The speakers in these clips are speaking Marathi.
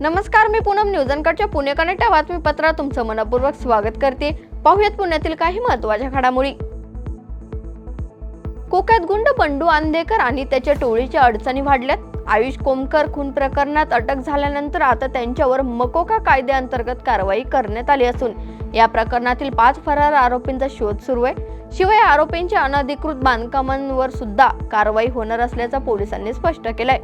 नमस्कार मी पूनम न्यूजनकडच्या पुणे कनेक्ट या बातमीपत्रात तुमचं मनपूर्वक स्वागत करते. पाहुयात पुण्यातील काही महत्त्वाच्या घडामोडी. कोक्यात गुंड बंडू आंदेकर आणि त्याच्या टोळीच्या अडचणी वाढल्यात. आयुष कोमकर खून प्रकरणात अटक झाल्यानंतर आता त्यांच्यावर मकोका कायद्याअंतर्गत कारवाई करण्यात आली असून या प्रकरणातील पाच फरार आरोपींचा शोध सुरू आहे. शिवाय आरोपींच्या अनधिकृत बांधकामांवर सुद्धा कारवाई होणार असल्याचं पोलिसांनी स्पष्ट केलंय.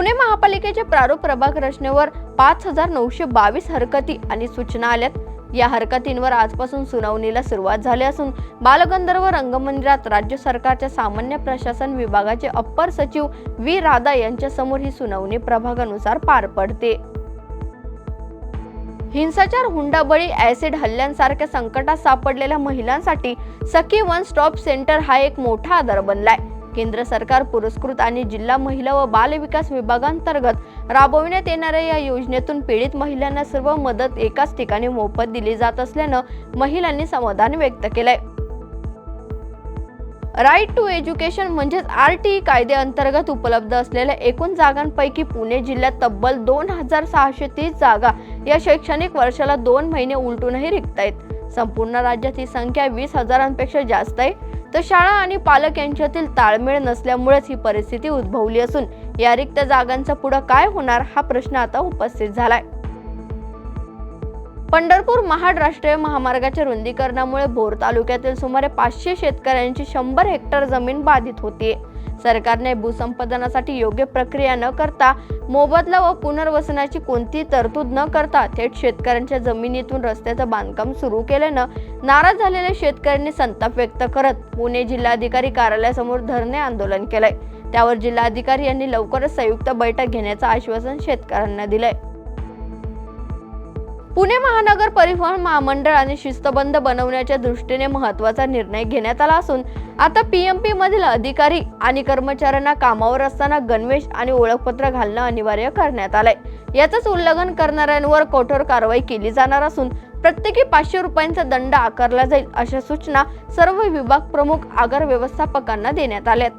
पुणे महापालिकेच्या प्रारूप प्रभाग रचनेवर पाच हजार नऊशे बावीस हरकती आणि सूचना आल्यात. या हरकतींवर आजपासून सुनावणीला सुरुवात झाली असून बालगंधर्व रंगमंदिरात राज्य सरकारच्या सामान्य प्रशासन विभागाचे अप्पर सचिव व्ही. राधा यांच्यासमोर ही सुनावणी प्रभागानुसार पार पडते. हिंसाचार हुंडाबळी ऍसिड हल्ल्यांसारख्या संकटात सापडलेल्या महिलांसाठी सखी वन स्टॉप सेंटर हा एक मोठा आधार बनलाय. केंद्र सरकार पुरस्कृत आणि जिल्हा महिला व बालविकास विभागांतर्गत राबविण्यात येणाऱ्या या योजनेतून पीडित महिलांना सर्व मदत एकाच ठिकाणी मोफत दिली जात असल्यानं महिलांनी समाधान व्यक्त केलंय. राईट टू एज्युकेशन म्हणजेच आर टी ई कायद्याअंतर्गत उपलब्ध असलेल्या एकूण जागांपैकी पुणे जिल्ह्यात तब्बल दोन हजार सहाशे तीस जागा या शैक्षणिक वर्षाला दोन महिने उलटूनही रिक्त आहेत. संपूर्ण राज्यात ही संख्या वीस हजारांपेक्षा जास्त आहे. तर शाळा आणि पालक यांच्यातील ताळमेळ नसल्यामुळेच ही परिस्थिती उद्भवली असून या रिक्त जागांचा पुढे काय होणार हा प्रश्न आता उपस्थित झालाय. पंढरपूर महाड राष्ट्रीय महामार्गाच्या रुंदीकरणामुळे भोर तालुक्यातील सुमारे पाचशे शेतकऱ्यांची शंभर हेक्टर जमीन बाधित होतीये. सरकारने भूसंपादनासाठी योग्य प्रक्रिया न करता मोबदला व पुनर्वसनाची कोणतीही तरतूद न करता थेट शेतकऱ्यांच्या जमिनीतून रस्त्याचं बांधकाम सुरू केल्यानं नाराज झालेल्या शेतकऱ्यांनी संताप व्यक्त करत पुणे जिल्हाधिकारी कार्यालयासमोर धरणे आंदोलन केलंय. त्यावर जिल्हाधिकारी यांनी लवकरच संयुक्त बैठक घेण्याचं आश्वासन शेतकऱ्यांना दिलंय. पुणे महानगर परिवहन महामंडळाने शिस्तबंद बनवण्याच्या दृष्टीने महत्त्वाचा निर्णय घेण्यात आला असून आता पीएमपी मधील अधिकारी आणि कर्मचाऱ्यांना कामावर असताना गणवेश आणि ओळखपत्र घालणं अनिवार्य करण्यात आलंय. याचंच उल्लंघन करणाऱ्यांवर कठोर कारवाई केली जाणार असून प्रत्येकी पाचशे रुपयांचा दंड आकारला जाईल अशा सूचना सर्व विभाग प्रमुख आगार व्यवस्थापकांना देण्यात आल्यात.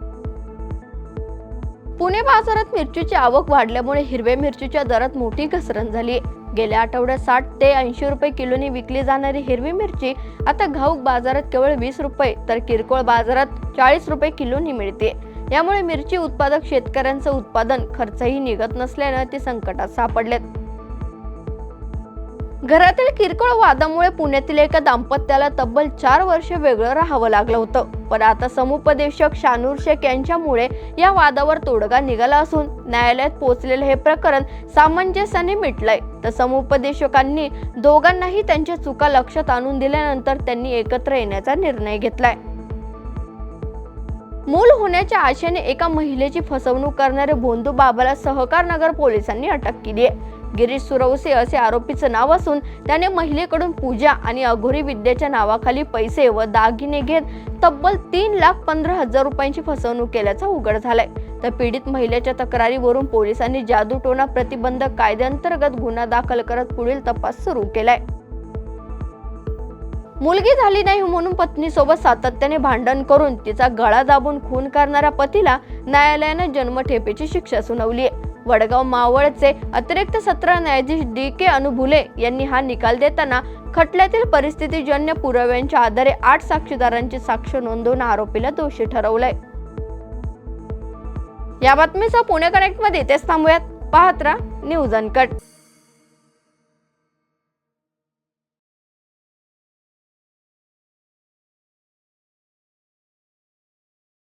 पुणे बाजारात मिरचीची आवक वाढल्यामुळे हिरव्या मिरचीच्या दरात मोठी घसरण झाली आहे गेल्या आठवड्यात साठ ते ऐंशी रुपये किलोनी विकली जाणारी हिरवी मिरची आता घाऊक बाजारात केवळ वीस रुपये तर किरकोळ बाजारात चाळीस रुपये किलोनी मिळते. यामुळे मिरची उत्पादक शेतकऱ्यांचं उत्पादन खर्चही निघत नसल्यानं ते संकटात सापडलेत. घरातील किरकोळ वादामुळे पुण्यातील एका दाम्पत्याला तब्बल चार वर्ष वेगळं राहावं लागलं होतं. पण आता समुपदेशक शानूर शेख यांच्यामुळे या वादावर तोडगा निघाला असून न्यायालयात पोहोचलेलं हे प्रकरण सामंजस्याने मिटलंय. तर समुपदेशकांनी दोघांनाही त्यांच्या चुका लक्षात आणून दिल्यानंतर त्यांनी एकत्र येण्याचा निर्णय घेतलाय. मूल होण्याच्या आशेने एका महिलेची फसवणूक करणारे भोंदू बाबाला सहकार नगर पोलिसांनी अटक केली आहे गिरीश सुरवसे असे आरोपीचं नाव असून त्याने महिलेकडून पूजा आणि अघोरी विद्येच्या नावाखाली पैसे व दागिने घेत तब्बल तीन लाख पंधरा हजार रुपयांची फसवणूक केल्याचा उघड झालाय. तर पीडित महिलेच्या तक्रारीवरून पोलिसांनी जादूटोणा प्रतिबंधक कायद्यांतर्गत गुन्हा दाखल करत पुढील तपास सुरू केलाय. मुलगी झाली नाही म्हणून पत्नीसोबत सातत्याने भांडण करून तिचा गळा दाबून खून करणाऱ्या पतीला न्यायालयानं जन्मठेपेची शिक्षा सुनावली आहे. वडगाव मावळचे अतिरिक्त सत्र न्यायाधीश डी के अनुभुले यांनी हा निकाल देताना खटल्यातील परिस्थितीजन्य पुराव्यांच्या आधारे आठ साक्षीदारांची साक्ष नोंदवून आरोपीला दोषी ठरवलंय. या बातमीचा पुणे कनेक्टमध्ये इथेच थांबूयात. पाहत राहा न्यूज अनकट.